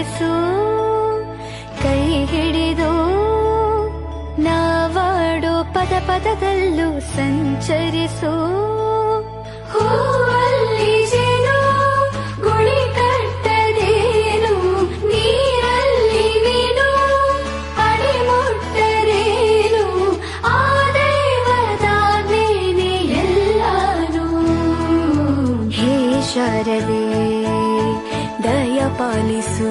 ಮುನ್ನಡೆಸು ಕೈ ಹಿಡಿದು ನಾವಾಡೋ ಪದ ಪದದಲ್ಲೂ ಸಂಚರಿಸು. ಶಾರದೆ ಪಾಲಿಸು